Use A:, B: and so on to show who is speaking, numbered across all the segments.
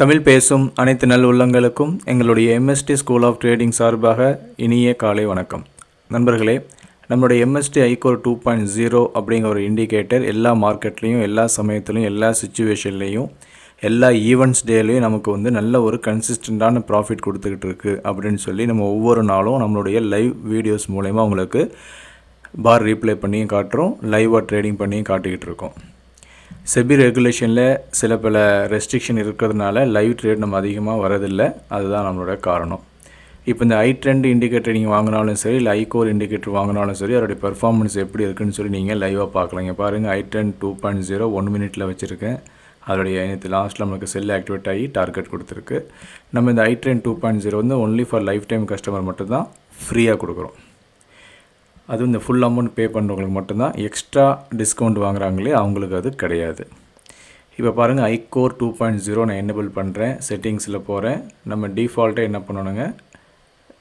A: தமிழ் பேசும் அனைத்து நல் உள்ளங்களுக்கும் எங்களுடைய எம்எஸ்டி ஸ்கூல் ஆஃப் ட்ரேடிங் சார்பாக இனிய காலை வணக்கம். நண்பர்களே நம்மளுடைய எம்எஸ்டி ஐகோர் டூ பாயிண்ட் ஜீரோ அப்படிங்கிற ஒரு இண்டிகேட்டர் எல்லா மார்க்கெட்லேயும் எல்லா சமயத்துலையும் எல்லா சுச்சுவேஷன்லேயும் எல்லா ஈவெண்ட்ஸ் டேலையும் நமக்கு வந்து நல்ல ஒரு கன்சிஸ்டண்ட்டான ப்ராஃபிட் கொடுத்துக்கிட்டு இருக்குது அப்படின்னு சொல்லி நம்ம ஒவ்வொரு நாளும் நம்மளுடைய லைவ் வீடியோஸ் மூலயமா உங்களுக்கு பார் ரீப்ளே பண்ணியும் காட்டுறோம் லைவாக ட்ரேடிங் பண்ணியும் காட்டிக்கிட்டு இருக்கோம். செபி ரெகுலேஷனில் சில பல ரெஸ்ட்ரிக்ஷன் இருக்கிறதுனால லைவ் ட்ரேட் நம்ம அதிகமாக வரதில்லை அதுதான் நம்மளோட காரணம். இப்போ இந்த ஐ ட்ரெண்ட் இண்டிகேட்டர் நீங்கள் வாங்கினாலும் சரி இல்லை ஐகோர் இண்டிகேட்டர் வாங்கினாலும் சரி அதோடைய பெர்ஃபார்மன்ஸ் எப்படி இருக்குன்னு சொல்லி நீங்கள் லைவாக பார்க்கலாம். இங்கே பாருங்கள் I trend two point zero one மினிட்டில் வச்சுருக்கேன். அதோடைய நேற்று லாஸ்ட்டில் நமக்கு செல் ஆக்டிவேட் ஆகி டார்கெட் கொடுத்துருக்கு. நம்ம இந்த I trend two point zero வந்து only for life time customer மட்டும்தான் ஃப்ரீயாக கொடுக்குறோம். அதுவும் இந்த ஃபுல் அமௌண்ட் பே பண்ணுறவங்களுக்கு மட்டும்தான் எக்ஸ்ட்ரா டிஸ்கவுண்ட் வாங்குறாங்களே அவங்களுக்கு அது கிடையாது. இப்போ பாருங்கள் ஐகோர் டூ பாயிண்ட் ஜீரோ நான் என்னபிள் பண்ணுறேன் செட்டிங்ஸில் போகிறேன் நம்ம டிஃபால்ட்டாக என்ன பண்ணணுங்க?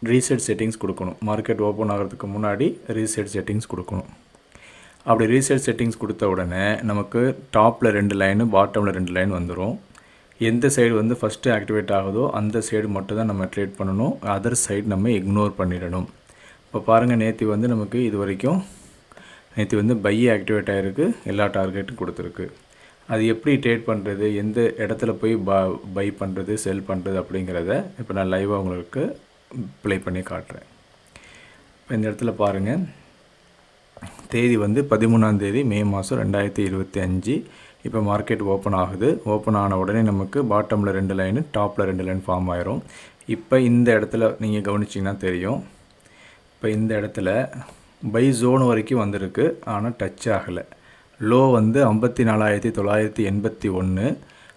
A: ரீசெட் செட்டிங்ஸ் கொடுக்கணும். மார்க்கெட் ஓப்பன் ஆகிறதுக்கு முன்னாடி ரீசெட் செட்டிங்ஸ் கொடுக்கணும். அப்படி ரீசெட் செட்டிங்ஸ் கொடுத்த உடனே நமக்கு டாப்பில் ரெண்டு லைனு பாட்டமில் ரெண்டு லைன் வந்துடும் எந்த சைடு வந்து ஃபஸ்ட்டு ஆக்டிவேட் ஆகுதோ அந்த சைடு மட்டும் தான் நம்ம ட்ரேட் பண்ணணும். அதர் சைடு நம்ம இக்னோர் பண்ணிடணும். இப்போ பாருங்கள் நேற்று வந்து நமக்கு இது வரைக்கும் நேற்று வந்து பை ஆக்டிவேட் ஆகிருக்கு எல்லா டார்கெட்டும் கொடுத்துருக்கு. அது எப்படி ட்ரேட் பண்ணுறது எந்த இடத்துல போய் ப பை பண்ணுறது செல் பண்ணுறது அப்படிங்கிறத இப்போ நான் லைவாக உங்களுக்கு ப்ளே பண்ணி காட்டுறேன். இப்போ இந்த இடத்துல பாருங்கள் தேதி வந்து பதிமூணாம் தேதி மே மாதம் ரெண்டாயிரத்தி இருபத்தி அஞ்சு. இப்போ மார்க்கெட் ஓப்பன் ஆகுது. ஓப்பன் ஆன உடனே நமக்கு பாட்டமில் ரெண்டு லைனு டாப்பில் ரெண்டு லைன் ஃபார்ம் ஆயிரும். இப்போ இந்த இடத்துல நீங்கள் கவனிச்சிங்கன்னா தெரியும். இப்போ இந்த இடத்துல பை ஜோன் வரைக்கும் வந்திருக்கு. ஆனால் டச் ஆகலை. லோ வந்து ஐம்பத்தி நாலாயிரத்தி தொள்ளாயிரத்தி எண்பத்தி ஒன்று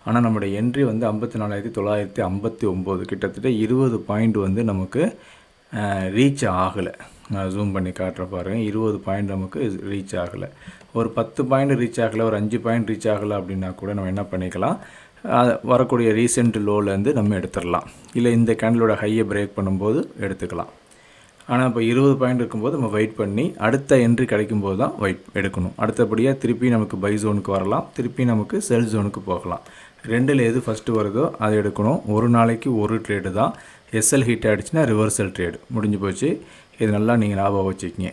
A: ஆனால் நம்மளுடைய என்ட்ரி வந்து ஐம்பத்தி நாலாயிரத்தி தொள்ளாயிரத்தி ஐம்பத்தி ஒம்பது. கிட்டத்தட்ட இருபது பாயிண்ட் வந்து நமக்கு ரீச் ஆகலை. நான் ஜூம் பண்ணி காட்டுற பாருங்கள் இருபது பாயிண்ட் நமக்கு ரீச் ஆகலை. ஒரு பத்து பாயிண்ட் ரீச் ஆகலை ஒரு அஞ்சு பாயிண்ட் ரீச் ஆகலை அப்படின்னா கூட நம்ம என்ன பண்ணிக்கலாம்? வரக்கூடிய ரீசெண்ட் லோலேருந்து நம்ம எடுத்துடலாம். இல்லை இந்த கேண்டலோட ஹையை பிரேக் பண்ணும்போது எடுத்துக்கலாம். ஆனால் இப்போ இருபது பாயிண்ட் இருக்கும்போது நம்ம வெயிட் பண்ணி அடுத்த என்ட்ரி கிடைக்கும் போது தான் வெயிட் எடுக்கணும். அடுத்தபடியாக திருப்பி நமக்கு பை ஜோனுக்கு வரலாம். திருப்பி நமக்கு செல் ஜோனுக்கு போகலாம். ரெண்டில் எது ஃபஸ்ட்டு வருதோ அதை எடுக்கணும். ஒரு நாளைக்கு ஒரு ட்ரேடு தான். எஸ்எல் ஹீட் ஆகிடுச்சுன்னா ரிவர்சல் ட்ரேடு முடிஞ்சு போச்சு. இது நல்லா நீங்கள் ஞாபகம் வச்சுக்கிங்க.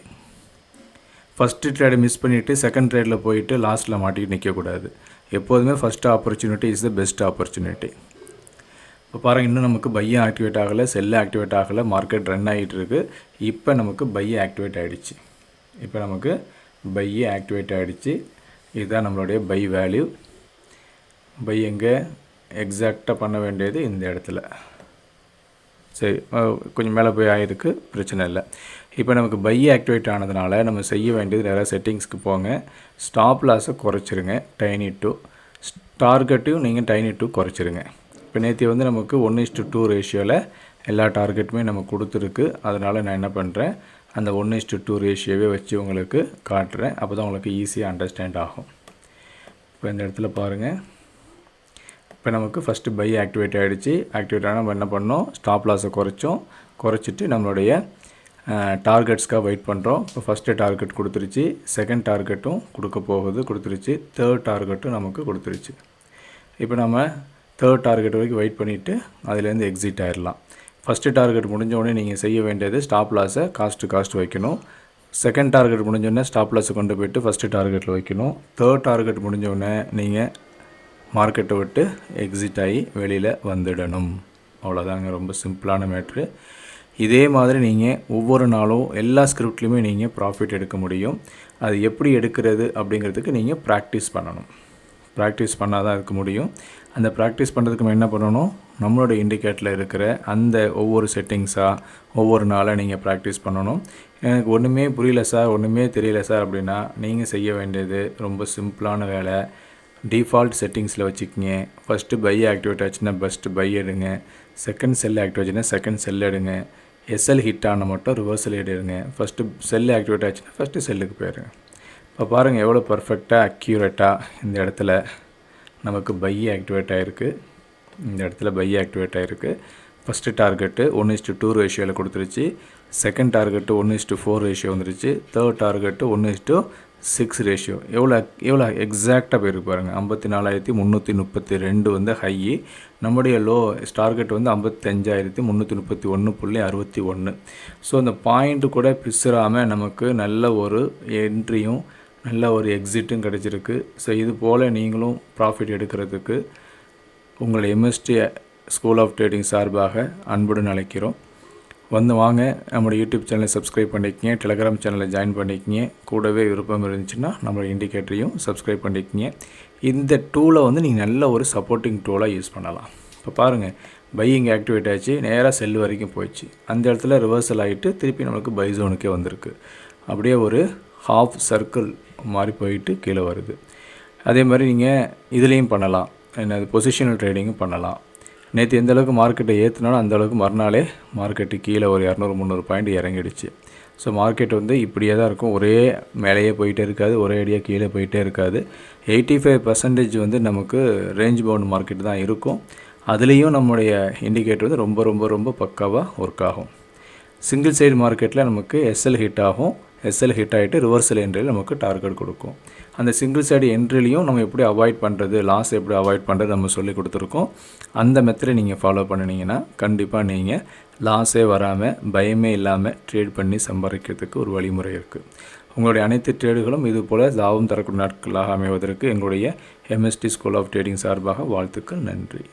A: ஃபஸ்ட்டு ட்ரேடை மிஸ் பண்ணிவிட்டு செகண்ட் ட்ரேடில் போயிட்டு லாஸ்ட்டில் மாட்டிக்கிட்டு நிற்கக்கூடாது எப்போதுமே first opportunity is the best opportunity இப்போ பாருங்கள் இன்னும் நமக்கு பையன் ஆக்டிவேட் ஆகலை செல்லு ஆக்டிவேட் ஆகலை மார்க்கெட் ரன் ஆகிட்டு இருக்கு. இப்போ நமக்கு பைய ஆக்டிவேட் ஆகிடுச்சு இப்போ நமக்கு பையை ஆக்டிவேட் ஆகிடுச்சு இதுதான் நம்மளுடைய பை வேல்யூ பை எங்கே? எக்ஸாக்டாக பண்ண வேண்டியது இந்த இடத்துல. சரி கொஞ்சம் மேலே போய் ஆகிருக்கு பிரச்சனை இல்லை. இப்போ நமக்கு பை ஆக்டிவேட் ஆனதுனால நம்ம செய்ய வேண்டியது நிறையா செட்டிங்ஸ்க்கு போங்க. ஸ்டாப் லாஸை குறைச்சிருங்க டைனி டூ டார்கெட்டையும் நீங்கள் டைனி டூ குறைச்சிருங்க. இப்போ நேற்று வந்து நமக்கு ஒன் இஸ்டு டூ ரேஷியோவில் எல்லா டார்கெட்டுமே நம்ம கொடுத்துருக்கு. அதனால் நான் என்ன பண்ணுறேன் அந்த ஒன் இஸ்டு டூ ரேஷியோவே வச்சு உங்களுக்கு காட்டுறேன். அப்போ தான் உங்களுக்கு ஈஸியாக அண்டர்ஸ்டாண்ட் ஆகும். இப்போ இந்த இடத்துல பாருங்கள் இப்போ நமக்கு ஃபஸ்ட்டு பை ஆக்டிவேட் ஆகிடுச்சு ஆக்டிவேட் ஆனால் நம்ம என்ன பண்ணோம்? ஸ்டாப் லாஸை குறைச்சோம். குறைச்சிட்டு நம்மளுடைய டார்கெட்ஸ்க்காக வெயிட் பண்ணுறோம் இப்போ ஃபஸ்ட்டு டார்கெட் கொடுத்துருச்சு. செகண்ட் டார்கெட்டும் கொடுக்க போகுது கொடுத்துருச்சு. தேர்ட் டார்கெட்டும் நமக்கு கொடுத்துருச்சு. இப்போ நம்ம தேர்ட் டார்கெட் வரைக்கும் வெயிட் பண்ணிவிட்டு அதுலேருந்து எக்ஸிட் ஆயிடலாம் ஃபஸ்ட்டு டார்கெட் முடிஞ்ச உடனே நீங்கள் செய்ய வேண்டியது ஸ்டாப் லாஸை காஸ்ட்டு காஸ்ட் வைக்கணும். செகண்ட் டார்கெட் முடிஞ்சோடனே ஸ்டாப் லாஸை கொண்டு போயிட்டு ஃபஸ்ட்டு டார்கெட்டில் வைக்கணும். தேர்ட் டார்கெட் முடிஞ்சோடனே நீங்கள் மார்க்கெட்டை விட்டு எக்ஸிட் ஆகி வெளியில் வந்துடணும். அவ்வளோதாங்க ரொம்ப சிம்பிளான மேட்ரு இதே மாதிரி நீங்கள் ஒவ்வொரு நாளும் எல்லா ஸ்கிரிப்ட்லேயுமே நீங்கள் ப்ராஃபிட் எடுக்க முடியும். அது எப்படி எடுக்கிறது அப்படிங்கிறதுக்கு நீங்கள் ப்ராக்டிஸ் பண்ணணும். ப்ராக்டிஸ் பண்ணால் தான் இருக்க முடியும். அந்த ப்ராக்டிஸ் பண்ணுறதுக்கு நம்ம என்ன பண்ணணும்? நம்மளோட இண்டிகேட்டரில் இருக்கிற அந்த ஒவ்வொரு செட்டிங்ஸாக ஒவ்வொரு நாளாக நீங்கள் ப்ராக்டிஸ் பண்ணணும். எனக்கு ஒன்றுமே புரியல சார் ஒன்றுமே தெரியல சார் அப்படின்னா நீங்கள் செய்ய வேண்டியது ரொம்ப சிம்பிளான வேலை. டிஃபால்ட் செட்டிங்ஸில் வச்சுக்கிங்க. ஃபஸ்ட்டு பை ஆக்டிவேட் ஆச்சுன்னா ஃபஸ்ட்டு பை எடுங்க. செகண்ட் செல் ஆக்டிவேட் ஆச்சுன்னா செகண்ட் செல் எடுங்க. எஸ்எல் ஹிட் ஆன மட்டும் ரிவர்சல் எடுங்க. ஃபஸ்ட்டு செல் ஆக்டிவேட் ஆச்சுன்னா ஃபஸ்ட்டு செல்லுக்கு போயிடுங்க இப்போ பாருங்கள் எவ்வளோ பர்ஃபெக்டாக அக்யூரேட்டாக இந்த இடத்துல நமக்கு பை ஆக்டிவேட் ஆகிருக்கு இந்த இடத்துல பை ஆக்டிவேட் ஆகிருக்கு first target one is to two ரேஷியோவில் கொடுத்துருச்சு. Second target one is to four ratio வந்துருச்சு. Third target one is to six ratio எவ்வளோ எவ்வளோ எக்ஸாக்டாக போயிருக்கு பாருங்கள் ஐம்பத்தி நாலாயிரத்தி முந்நூற்றி முப்பத்தி ரெண்டு வந்து ஹையி நம்முடைய லோ டார்கெட் வந்து ஐம்பத்தஞ்சாயிரத்தி முந்நூற்றி முப்பத்தி ஒன்று புள்ளி அறுபத்தி ஒன்று ஸோ அந்த பாயிண்ட்டு கூட பிசுறாமல் நமக்கு நல்ல ஒரு என்ட்ரியும் நல்ல ஒரு எக்ஸிட்டும் கிடச்சிருக்கு. ஸோ இது போல் நீங்களும் ப்ராஃபிட் எடுக்கிறதுக்கு உங்களை எம்எஸ்டி ஸ்கூல் ஆஃப் ட்ரேடிங் சார்பாக அன்புடன் அழைக்கிறோம். வந்து வாங்க நம்மளோட யூடியூப் சேனலை சப்ஸ்கிரைப் பண்ணிக்கிங்க டெலகிராம் சேனலை ஜாயின் பண்ணிக்கிங்க. கூடவே விருப்பம் இருந்துச்சுன்னா நம்மளோட இண்டிகேட்டரையும் சப்ஸ்கிரைப் பண்ணிக்கிங்க. இந்த டூலை வந்து நீங்கள் நல்ல ஒரு சப்போர்ட்டிங் டூலாக யூஸ் பண்ணலாம். இப்போ பாருங்கள் பையிங் ஆக்டிவேட் ஆச்சு நேராக செல் வரைக்கும் போயிடுச்சு. அந்த இடத்துல ரிவர்சல் ஆகிட்டு திருப்பி நம்மளுக்கு பை ஜோனுக்கே வந்திருக்கு. அப்படியே ஒரு ஹாஃப் சர்க்கிள் மாதிரி போயிட்டு கீழே வருது. அதே மாதிரி நீங்கள் இதுலேயும் பண்ணலாம். என்னது பொசிஷனல் ட்ரேடிங்கும் பண்ணலாம். நேற்று எந்த அளவுக்கு மார்க்கெட்டை ஏற்றினாலும் அந்தளவுக்கு மறுநாளே மார்க்கெட்டு கீழே ஒரு இரநூறு முந்நூறு பாயிண்ட் இறங்கிடுச்சு. ஸோ மார்க்கெட் வந்து இப்படியே தான் இருக்கும். ஒரே மேலேயே போயிட்டே இருக்காது. ஒரே அடியாக கீழே போயிட்டே இருக்காது. எயிட்டி ஃபைவ் பர்சன்டேஜ் வந்து நமக்கு ரேஞ்ச் பவுண்ட் மார்க்கெட் தான் இருக்கும். அதுலேயும் நம்முடைய இண்டிகேட்டர் வந்து ரொம்ப ரொம்ப ரொம்ப பக்காவாக ஒர்க் ஆகும். சிங்கிள் சைடு மார்க்கெட்டில் நமக்கு எஸ்எல் ஹிட் ஆகும். எஸ்எல் ஹிட் ஆகிட்டு ரிவர்சல் என்ட்ரியில் நமக்கு டார்கெட் கொடுக்கும். அந்த சிங்கிள் சைடு என்ட்ரிலையும் நம்ம எப்படி அவாய்ட் பண்ணுறது லாஸ் எப்படி அவாய்ட் பண்ணுறது நம்ம சொல்லி கொடுத்துருக்கோம். அந்த மெத்தடை நீங்கள் ஃபாலோ பண்ணினீங்கன்னா கண்டிப்பாக நீங்கள் லாஸே வராமல் பயமே இல்லாமல் ட்ரேட் பண்ணி சம்பாதிக்கிறதுக்கு ஒரு வழிமுறை இருக்குது உங்களுடைய அனைத்து ட்ரேடுகளும் இது போல் லாபம் தரக்கூடிய நாட்களாக அமைவதற்கு எங்களுடைய எம்எஸ்டி ஸ்கூல் ஆஃப் ட்ரேடிங் சார்பாக வாழ்த்துக்கள் நன்றி.